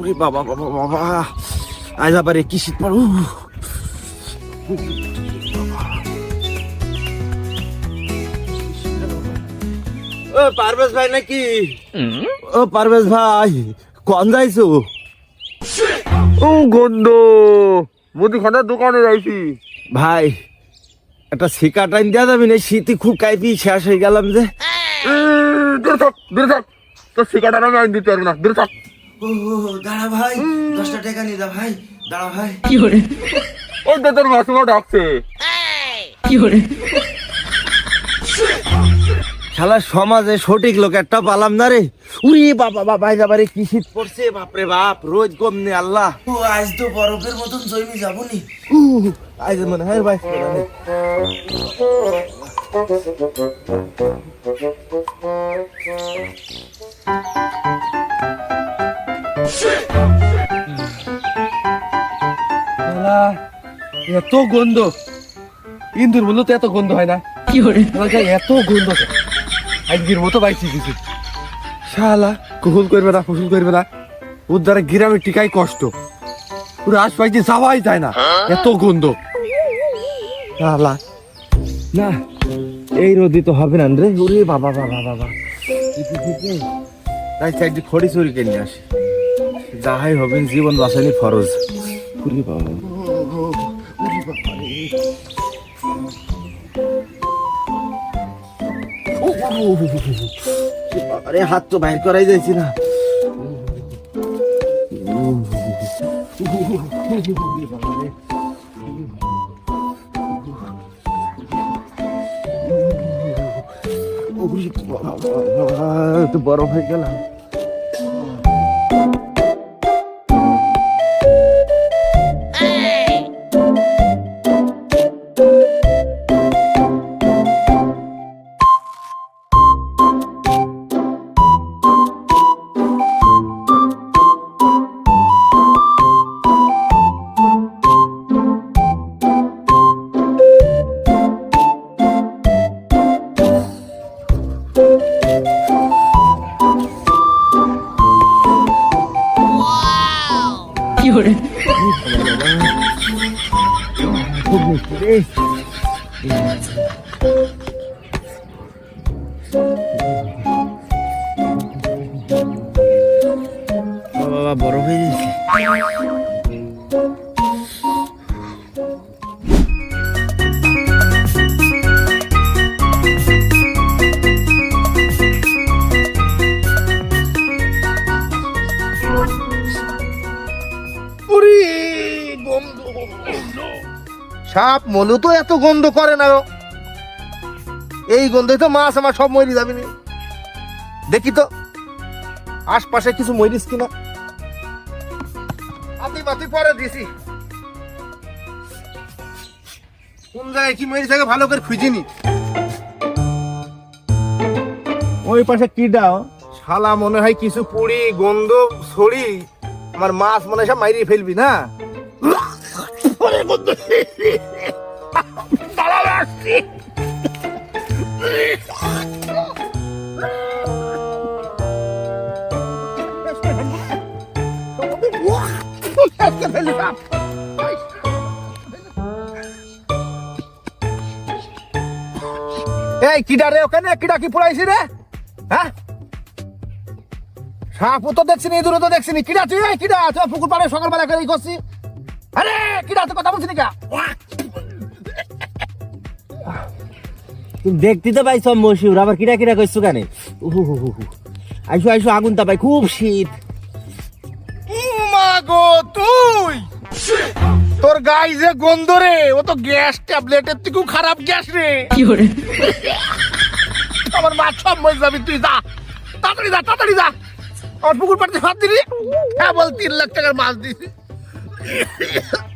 ওরে বাবা বাবা বাবা। আজ আবার কি শীত পড়ো ও পারভেজ ভাই নাকি? ও পারভেজ ভাই কোন যাইছো? ও গন্ধ মুদিখানার দোকানে যাইছি। ভাই একটা শিকা টাইম দেওয়া যাবে না শীতে খুব কাইপি শেষ হয়ে গেলাম যে। দূরে থাক দূরে থাক। তোর শিকাটা আমি আইন দিতে পারব না দূরে থাক। ও দাঁড়া ভাই দশটা টাকা নিয়ে যা ভাই দাঁড়া ভাই। ওই তো তোর মাসুমা ডাকছে খেলা সমাজে সঠিক লোক একটা পালাম না রে। উরি বাবা বাবা যাবারে কি শীত পড়ছে বাপরে বাপ রোজ কমনে আল্লাহ। ও আজ তো বরফের মতন জমি যাবনি। উ আজ মনে হয় ভাই। এত গন্ধ। ইন্দুর বলল তো এত গন্ধ হয় না। আমাকে এত গন্ধ। আজকের মতো বাইছি কিছু শালা, কহুল করবে না, ফসল করবে না। ওর দ্বারা গ্রামে টিকাই কষ্ট। পুরো আশপাশে যাওয়াই যায় না। এত গন্ধ। শালা। না, এই রোদি তো হবে না রে। উরি বাবা বাবা বাবা। তাই চাইটি খড়ি চুরি কিনে আসি। যাহাই হবেন জীবন বাঁচানি ফরজ। বাবা। আরে হাত তো বাইর করাই যাইছি না। বরফ হয়ে গেলাম। খুব মিষ্টি রে বাবা বড় হয়ে গেছে সাপ মলু তো এত গন্ধ করে না এই গন্ধে তো মাছ আমার সব মরি যাবে নি। দেখি তো আশপাশে কিছু মরিস কিনা। আতি বাতি পরে দিছি। কোন জায়গায় কি মরিস আগে ভালো করে খুঁজিনি ওই পাশে কি দাও? শালা মনে হয় কিছু পুড়ি গন্ধ ছড়ি আমার মাছ মনে হয় সব মাইরিয়ে ফেলবি না। দাঁড়াও আসছি। এই, কিডা ওখানে? কিডা কি পড়াইছি রে? হ্যাঁ? সাপও তো দেখছি নি দূরে তো দেখছি নি। কিডা তুই? কিডা? তুই পুকুর পাড়ে সকালবেলা করে করছি আরে কিডা তুই কথা বলছিস কা? তুমি দেখতে তো পাইছ মশিউর আবার কিরা কিরা কইছো কানে? আইসো আইসো আগুন তা পাই খুব শীত। মা গো তুই! তোর গাই যে গন্ধ রে ও তো গ্যাস ট্যাবলেটের থেকেও খারাপ গ্যাস রে। আমার মা সব মরে যাবি তুই যা। তাড়াতাড়ি যা তাড়াতাড়ি যা। আমার পুকুর পাড়তে হাত দিলি। হ্যাঁ বল তিন লাখ টাকার মাছ দিছি।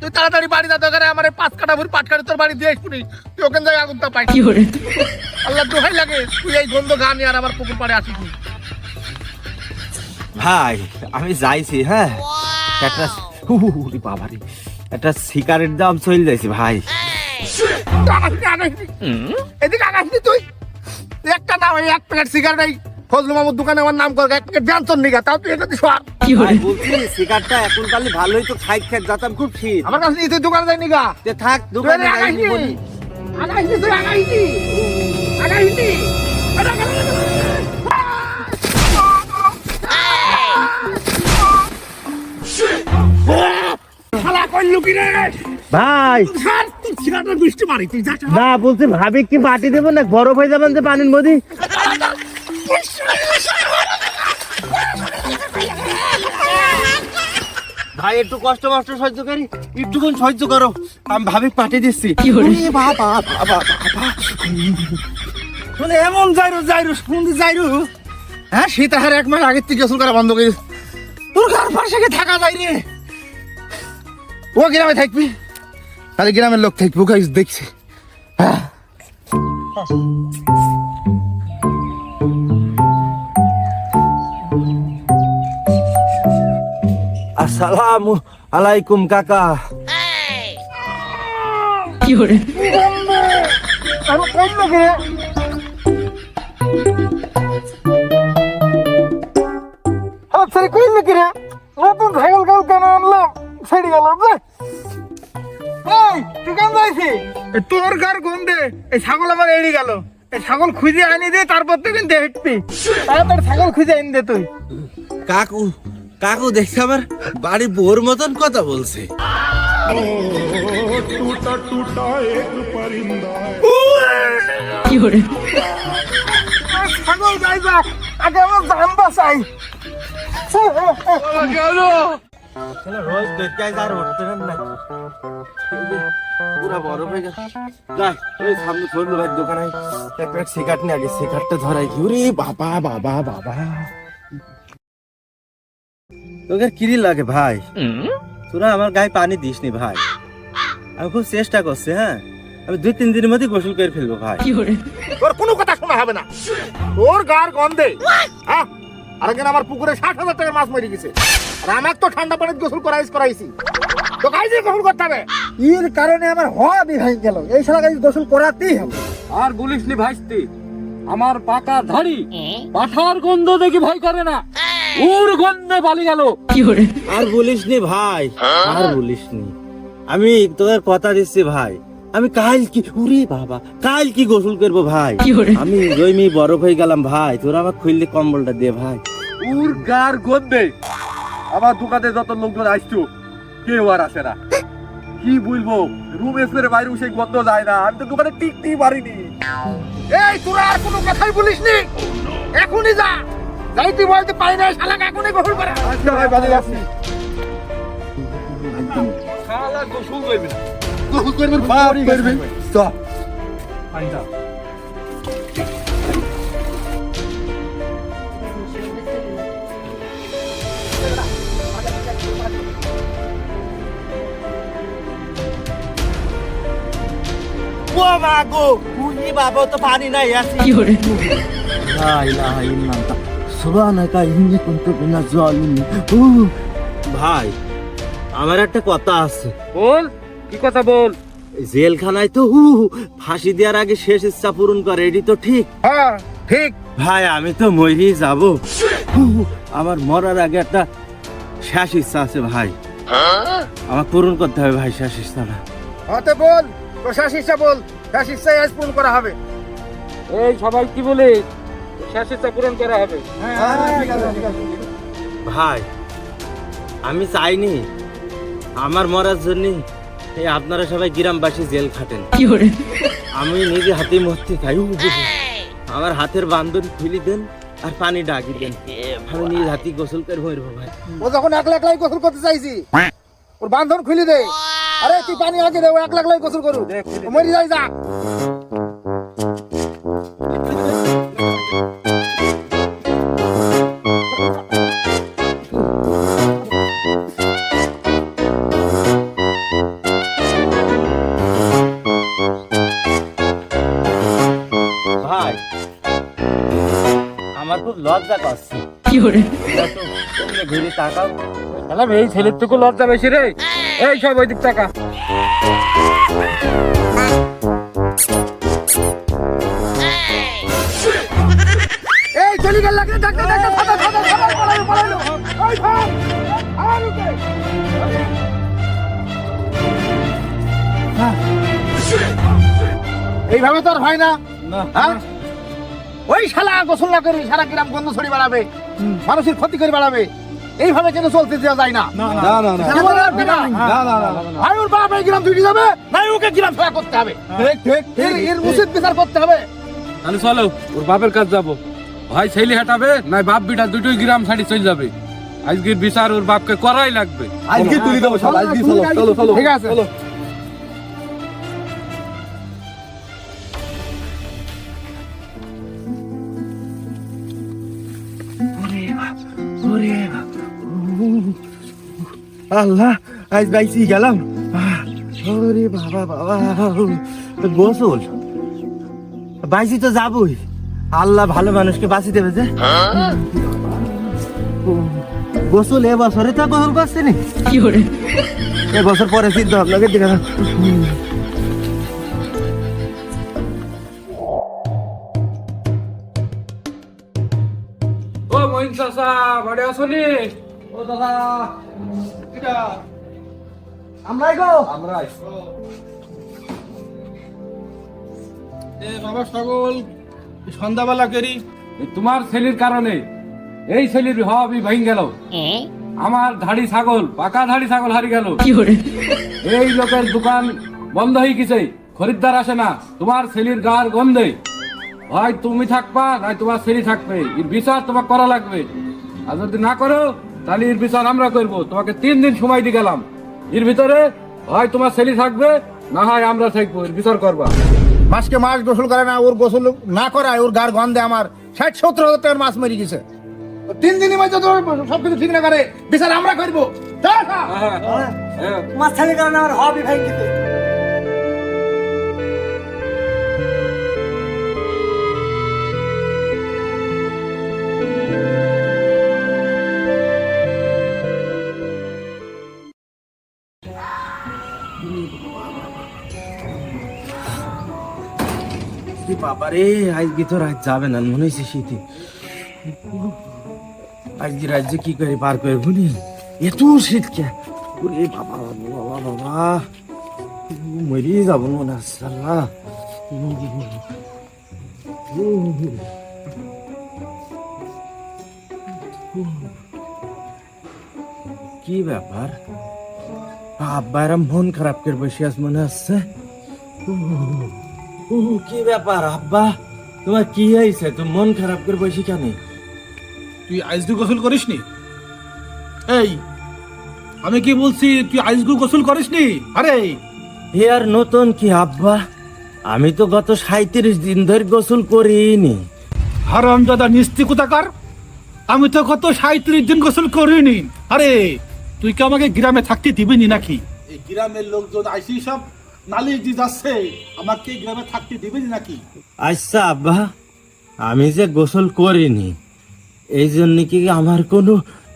তুই তাড়াতাড়ি বাড়ি যা দোকানে আমার পাঁচ কাটা ভুড়ি পাট কাটি তোর বাড়ি দিয়ে শুনি তুই ওখান থেকে আগুন তা পাই আল্লাহ দোহাই লাগে তুই এই গন্ধ গানি আর আমার পুকুর পাড়ে আসিস ভাই আমি যাইছি হ্যাঁ? একটা উরি বাবারে। একটা সিগারেট দাম চলে যাইছে ভাই। এদিকে আগাইছি তুই? একটা দাও এই এক প্যাকেট সিগারেট ফজলু মামুর দোকানে আমার নাম কর এক প্যাকেট জানতন নিগা তাও তুই এটা দিস আর। ভাই বলছি সিগারটা এখন কালি ভালোই তো খাই খাই যাতাম খুব শীত আমার কাছে নিয়ে তুই দোকানে যাই নিগা। তে থাক দোকানে এদিকে যাইনি আগাইছি। বলি। আগাইছি তুই আগাইছি। আগাইছি। আরে, আরে, আরে, আরে। শালা কইলু কি রে? ভাই। না বলছি ভাবি কি মাটি দেবো না বরফ হয়ে যাবেন যে পানির মধ্যে? ভাই একটু কষ্ট কষ্ট সহ্য করি একটুক্ষণ সহ্য করো। আমি ভাবি পাঠিয়ে দিচ্ছি। বাবা বাবা বাবা মানে এমন যাইরু যাইরু শুনতে যাইরু। হ্যাঁ সীতাহার এক মাস আগের থেকে গোসল করা বন্ধ করে তোর ঘর পাশে কি থাকা যায় রে। ও গ্রামে থাকবি? তাহলে গ্রামের লোক থাকবি ওকে দেখছি। হ্যাঁ। আসসালামু আলাইকুম কাকা কে আচ্ছা কইল কে রে? নতুন ছাগল কাল কেন আনলাম? ছেড়ে গেল এই তুই কেন যাইছি তোর ঘর গন্ধে এই ছাগল আমার এড়ি গেল। এই ছাগল খুঁজে আনি দে তারপর তুই কিন্তু হেঁটবি। তাড়াতাড়ি ছাগল খুঁজে আনি দে তুই। কাকু কাকু দেখে আমার বাড়ি বোর মতন কথা বলছে। রোজ দেখতে আর উঠতে না। পুরা বরফ হয়ে গেছে যাই ওই সামনে ফোন দোকানে। এক প্যাকেট সিগারেট নিয়ে আগে সিগারেটটা ধরাই। কি ওরে বাবা বাবা বাবা। তোকে কিরি লাগে ভাই? তোরা আমার গায়ে পানি দিস নি ভাই। আমি খুব চেষ্টা করছি হ্যাঁ? আমি দুই তিন দিনের মধ্যে গোসল করে ফেলব ভাই। তোর কোনো কথা শোনা হবে না। তোর গার গন্ধে হ্যাঁ? আর একদিন আমার পুকুরে ষাট হাজার টাকার মাছ মরে গেছে। আর আমার তো ঠান্ডা পানিতে গোসল করাইস করাইছি। তো কাইজে গোসল করতে হবে? এর কারণে আমার হওয়া বিভাগ গেল। এই সারা কাজ গোসল করাতেই হবে। আর বলিস নি ভাইস্তি আমার পাকা ধাড়ি পাঠার গন্ধ দেখি ভয় করে না। ওর গন্ধে বালি গেল। আর বলিস নি ভাই আর বলিস নি। আমি তোদের কথা দিচ্ছি ভাই। আমি কাল কি উরে বাবা কাল কি গোসল করব ভাই? আমি জমি বরফ হয়ে গেলাম ভাই তোরা আমার খুললে কম্বলটা দে ভাই। ওর গার গন্ধে। আমার দোকানে যত লোকজন আসতো কেউ আর আসে না। কি বলব রুম এসে বাইরে সেই গন্ধ যায় না। আমি তো দোকানে টিকতেই পারিনি। এই তোরা আর কোনো কথাই বলিস নি। এখনই যা। যাইতে বলতে পাই না শালাকে এখনই গোসল করা আচ্ছা ভাই বাজে যাচ্ছি। শালা গোসল করবি না। গোসল করবেন বাপ করবি চ ও মা গো উনি বাবা তো পানি নাই আছে। লা ইলাহা ইল্লাল্লাহ। সুবহানাকা ইন্নী কুনতু মিনাজ জালিমিন উ ভাই আমার একটা কথা আছে। বল কি কথা বল? জেলখানায় তো হু ফাঁসি দেওয়ার আগে শেষ ইচ্ছা পূরণ করে এটি তো ঠিক। হ্যাঁ ঠিক। ভাই আমি তো মরেই যাব। আমার মরার আগে একটা শেষ ইচ্ছা আছে ভাই। আমার পূরণ করতে হবে ভাই শেষ ইচ্ছাটা। হতে বল তো শেষ ইচ্ছা বল শেষ ইচ্ছাই আজ পূরণ করা হবে। এই সবাই কি বলে পূরণ করা হবে। হ্যাঁ ঠিক আছে ভাই আমি চাইনি আমার মরার জন্য এই আপনারা সবাই গ্রামবাসী জেল খাটেন। আমি নিজে হাতে মরতে চাই। আমার হাতের বান্ধন খুলি দেন আর পানি ডাকি দেন। আমি নিজ হাতে গোসল করে মরবো ভাই ও যখন এক লাখ লাই গোসল করতে চাইছি ওর বান্ধন খুলে দে। আরে তুই পানি আগে দে ও এক লাখ লাই গোসল করু মরি যাই যা। করে। এই ছেলের তো লজ্জা বেশি রে। এই সব ওই দিক টাকা হ্যাঁ। এইভাবে তো আর হয় না। হ্যাঁ? ওই শালা গোসল না করে সারা গ্রাম গন্ধ ছড়ি বাড়াবে। মানুষের ক্ষতি করে বেড়াবে। এইভাবে কেন চলতে দেওয়া যায় না? না না না। কি বলেন আপনারা? না? না না ভাই ওর বাপ এই গ্রাম দুইটি যাবে নাই ওকে গ্রাম করতে হবে। ঠিক ঠিক এর উচিত বিচার করতে হবে। তাহলে চলো ওর বাপের কাছে যাব। ভাই ছেলে হাঁটাবে নাই বাপ বিটা দুটোই গ্রাম ছাড়ি চলে যাবে। আজকের বিচার ওর বাপকে করাই লাগবে। আজকে তুলি দেবো সব আজকে চলো চলো চলো ঠিক আছে। চলো আল্লাহ আজ বাইসি গেলাম ওরে বাবা বাবা গোসল বাইসি তো যাবই। আল্লাহ ভালো মানুষকে বাঁচি দেবে যে। গোসল এ বছরে তো গোসল করছে নি? এ বছর পরে চিন্তা আপনাকে দিকে আসনি ও দাদা আমরাই গো। আমরা এ বাবা সকল সন্ধ্যাবেলা করি। এই তোমার ছেলের কারণে এই ছেলের হবই ভাঙ গেল। আমার ধাড়ি ছাগল পাকা ধাড়ি ছাগল হারি গেল। এই লোকের দোকান বন্ধ হয়ে গেছে খরিদ্দার আসে না তোমার ছেলের গার গন্ধে। হয় তুমি থাকবা নাই তোমার ছেলে থাকবে। বিচার তোমার করা লাগবে। আর যদি না করো তাহলে এর বিচার আমরা করব। তোমাকে তিন দিন সময় দিয়ে গেলাম। এর ভিতরে হয় তোমার ছেলে থাকবে না হয় আমরা থাকব। এর বিচার করবা। মাসকে মাস গোসল করে না ওর গোসল না করায় ওর গার গন্ধে আমার ষাট সত্তর হাজার টাকার মাছ মেরে গেছে। তিন দিনের মধ্যে তোর সবকিছু ঠিক না করে বিচার আমরা করব। হ্যাঁ। মাঝখানে কারণে আমার হবি ভাই বাবারে আজকে তো রাত যাবে না, মনে হচ্ছে শীতে। আজকে রাজ্যে কি করে পার করে ভুলি এত শীত কে? ওরে বাবা বাবা বাবা মরিয়ে যাব মনে হচ্ছে, আল্লাহ। কি ব্যাপার? আব্বা এরম মন খারাপ করে বসে আস মনে ও কি ব্যাপার আব্বা? তোমার কি হয়েছে? তুমি মন খারাপ করে বসে কেন? তুই আইসগু গোসল করিসনি? এই আমি কি বলছি তুই আইসগু গোসল করিসনি? আরে! এ আর নতুন কি আব্বা? আমি তো গত সাঁত্রিশ দিন ধরে গোসল করিনি। হারামজাদা নিস্তি কোথাকার আমি তো কত সাঁত্রিশ দিন গোসল করিনি। আরে তুই কি আমাকে গ্রামে থাকতে দিবি নাকি? এই গ্রামের লোকজন আইসি সব? নালিশ দিয়ে যাচ্ছে। আমাকে গ্রামে থাকতে দিবি নাকি? আচ্ছা আব্বা আমি যে গোসল করিনি এই জন্য কি আমার কোনো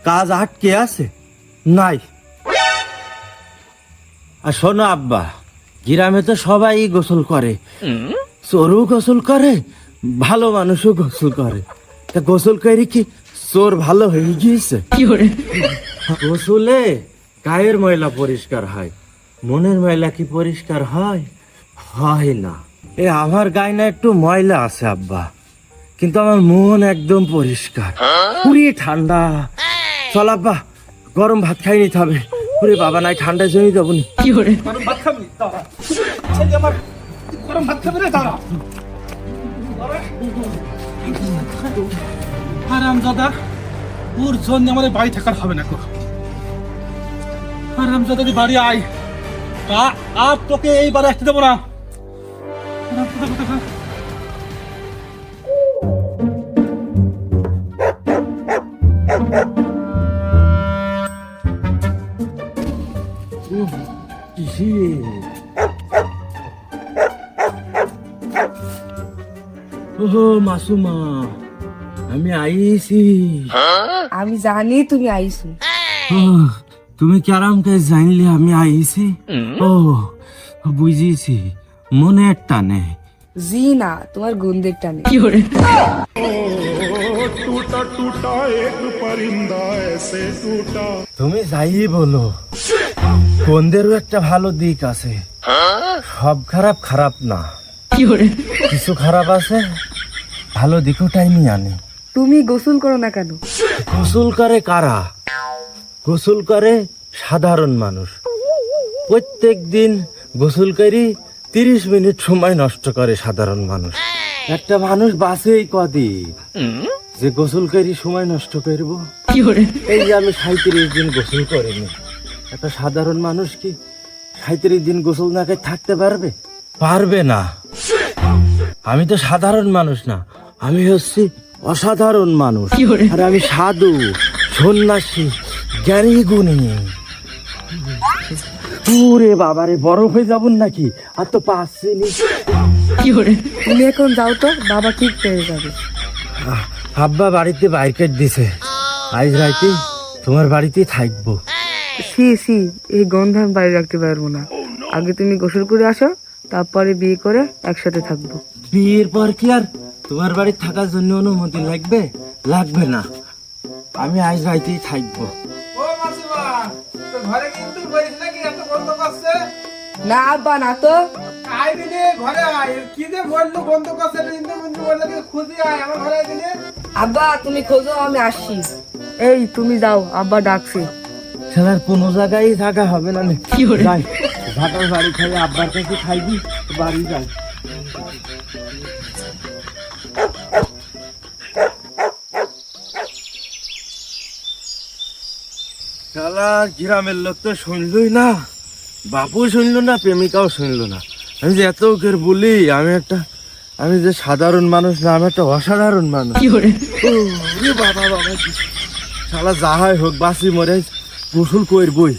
কাজ আটকে আছে? নাই। আর শোনো আব্বা গ্রামে তো সবাই গোসল করে। চোরও গোসল করে ভালো মানুষও গোসল করে। তা গোসল করে কি চোর ভালো হয়ে গিয়েছে? গোসলে গায়ের ময়লা পরিষ্কার হয়। মনের ময়লা কি পরিষ্কার হয়? হয় না। এ আমার গায়ে না একটু ময়লা আছে আব্বা। কিন্তু আমার মন একদম পরিষ্কার। পুরি ঠান্ডা। চল আব্বা গরম ভাত খাই নিতে হবে। পুরি বাবা নাই ঠান্ডায় জমি যাব নি। গরম ভাত খাবি? গরম ভাত খাবি রে দাঁড়া। আরাম দাদা ওর জন্য আমাদের বাড়ি থাকার হবে না কোনো আরাম দাদা বাড়ি আয়। আর তোকে এইবার আসতে দেবো না হারামজাদা কোথাকার। ও মাসুমা আমি আইছি আমি জানি তুমি আইছো তুমি কেরামকে জানলে আমি আইছি? ও বুঝিছি। মনের টানে। জি না তোমার গন্ধের টানে। তুমি যাই বলো কোনদেরও একটা ভালো দিক আছে। সব খারাপ খারাপ না। কিছু খারাপ আছে ভালো দিকও টাইমই আনে। তুমি গোসল করো না কেন? গোসল করে কারা? গোসল করে সাধারণ মানুষ। প্রত্যেক দিন গোসল করি তিরিশ মিনিট সময় নষ্ট করে সাধারণ মানুষ। একটা মানুষ বাসেই কদিন? যে গোসল করি সময় নষ্ট করব? এই যে আমি সাঁত্রিশ দিন গোসল করিনি। একটা সাধারণ মানুষ কি সাঁত্রিশ দিন গোসল না করে থাকতে পারবে? পারবে না। আমি তো সাধারণ মানুষ না। আমি হচ্ছি অসাধারণ মানুষ। আর আমি সাধু সন্ন্যাসী। জ্ঞানী গুণী। পুরে বাবারে বড় হয়ে যাবন নাকি? আর তো পাচ্ছিনি তুমি এখন যাও তো বাবা ঠিক পেয়ে যাবে। আব্বা বাড়িতে বাইর কেট দিছে আজ রাইতে তোমার বাড়িতেই থাকব। সি সি এই গন্ধ আমি বাইরে রাখতে পারব না। আগে তুমি গোসল করে আসো তারপরে বিয়ে করে একসাথে থাকব। বিয়ের পর কি আর তোমার বাড়ি থাকার জন্য অনুমতি লাগবে? লাগবে না। আমি আজ রাইতেই থাকব। ঘরে কিন্তু বলিস নাকি এত গন্ধ না আব্বা না তো। আয় দিনে ঘরে আয়। কি যে বলল গন্ধ করছে কিন্তু কিন্তু বলল কি খুঁজি আয় আমার ঘরে দিনে আব্বা তুমি খোঁজো আমি আসছি। এই তুমি যাও আব্বা ডাকছে। খেলার কোনো জায়গায় থাকা হবে না যাই ঢাকার বাড়ি খাই আব্বার কাছে খাইবি বাড়ি যাই। খেলার গ্রামের লোক তো শুনলই না। বাপু শুনলো না প্রেমিকাও শুনলো না। আমি যে এত ওকে বলি আমি একটা আমি যে সাধারণ মানুষ না আমি একটা অসাধারণ মানুষ। বাবা বাবা শালা যাহাই হোক বাসি মরে গোসল করবই।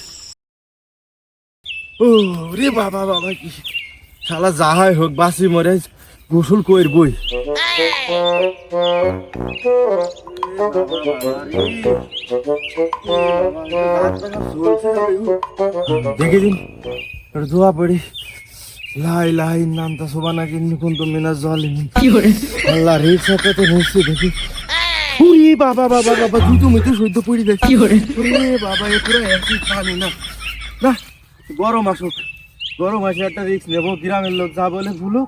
ও রে বাবা বাবা কি শালা যাহাই হোক বাসি মরে গোসল করবই দেখে দিন দোয়া পড়ি। লাই লাই নামতা সোবানা কিন্নি কোন তো মিনা জল আল্লাহ রে সাথে তো নিশ্চয় দেখি। উরি বাবা বাবা বাবা দুটো মিতে সৈদ্য পড়ি দেখি। ওরে বাবা এ পুরো একই পানি না। না গরম আসুক। গরম আসে একটা রিক্স নেব গ্রামের লোক যা বলে ভুলো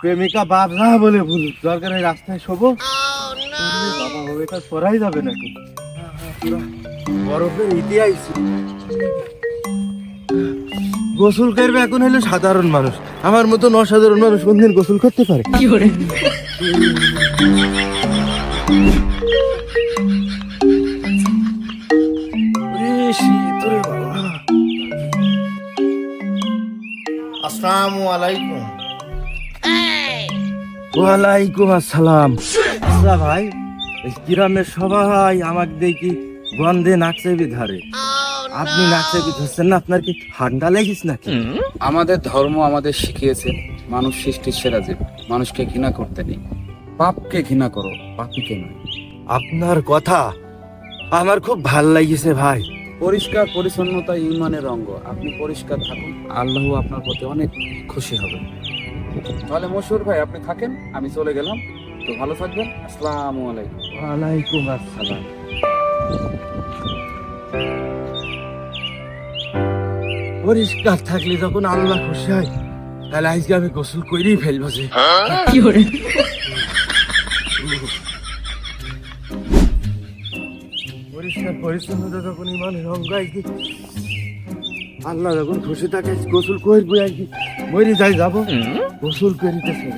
প্রেমিকা বাপ না বলে ভুল দরকার হয় রাস্তায় শোবো। বাবা এটা সরাই যাবে নাকি বরফের ইতিহাস। গোসল করবে এখন হলো সাধারণ মানুষ। আমার মতন অসাধারণ মানুষ কোনদিন গোসল করতে পারে? ওরে করে আসসালামু আলাইকুম। ওয়ালাইকুম আসসালাম। আচ্ছা ভাই গ্রামের সবাই আমাকে দেখি গন্ধে নাকচাইবি ধারে আপনি নাকচাইবি ধরছেন না আপনার কি ঠান্ডা লেগিস নাকি? আমাদের ধর্ম আমাদের শিখিয়েছে মানুষ সৃষ্টির সেরা জীব। মানুষকে ঘৃণা করতে নেই। পাপকে ঘৃণা করো পাপিকে নয়। আপনার কথা আমার খুব ভালো লাগিছে ভাই। পরিষ্কার পরিচ্ছন্নতা ইমানের অঙ্গ। আপনি পরিষ্কার থাকুন আল্লাহ আপনার প্রতি অনেক খুশি হবে তাহলে মশুর ভাই আপনি থাকেন আমি চলে গেলাম। তো ভালো থাকবেন আসসালামু আলাইকুম। ওয়ালাইকুম আসসালাম। পরিষ্কার থাকলে যখন আল্লাহ খুশি হয় তাহলে আজকে আমি গোসল করেই ফেলব যে। পরিষ্কার পরিচ্ছন্নতা যখন ইমানের অঙ্গ আজকে আল্লাহ যখন খুশি থাকে গোসল করব আর কি মরি যাই যাব। গোসল করিতেছে।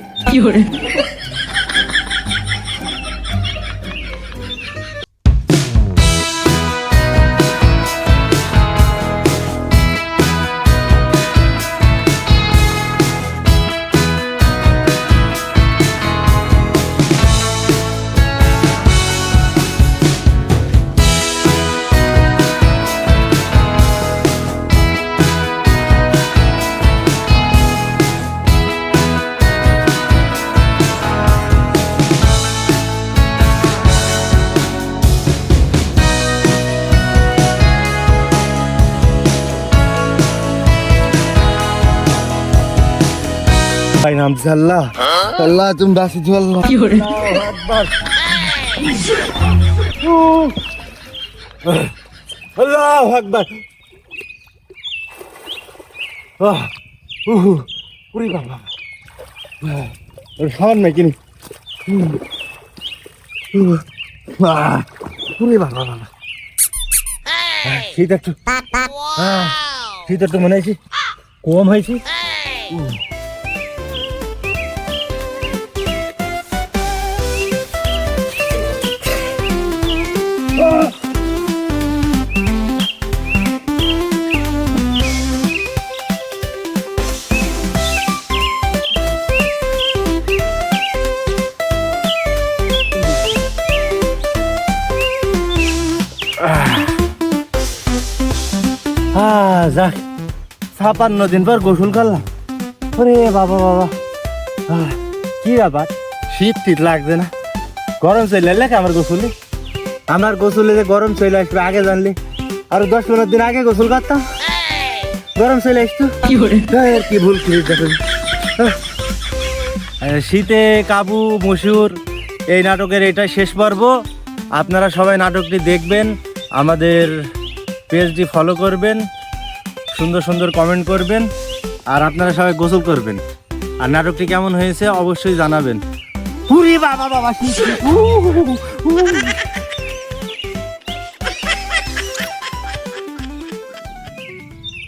নামছে আল্লাহ আল্লাহ তুমি বাঁচিয়েছো আল্লাহ। আল্লাহ উহু, উরি বাবা। খাবার নাই কিনি। উরি বাবা বাবা। শীত একটু। শীত একটু মনে হয়েছে। কম হয়েছে। ছাপান্ন দিন পর গোসল করলাম। ওরে বাবা বাবা। কি ব্যাপার? শীত শীত লাগছে না। গরম চলে এলে আমার গোসলে আমার গোসলে যে গরম চলে আসবে আগে জানলে। আর দশ পনেরো দিন আগে গোসল করতাম। গরম চলে আসতো। কি ভুল করি দেখুন। আহ, শীতে কাবু মসুর এই নাটকের এটা শেষ পর্ব। আপনারা সবাই নাটকটি দেখবেন আমাদের পেজটি ফলো করবেন। সুন্দর সুন্দর কমেন্ট করবেন আর আপনারা সবাই গোসল করবেন। আর নাটকটি কেমন হয়েছে অবশ্যই জানাবেন। বাবা বাবা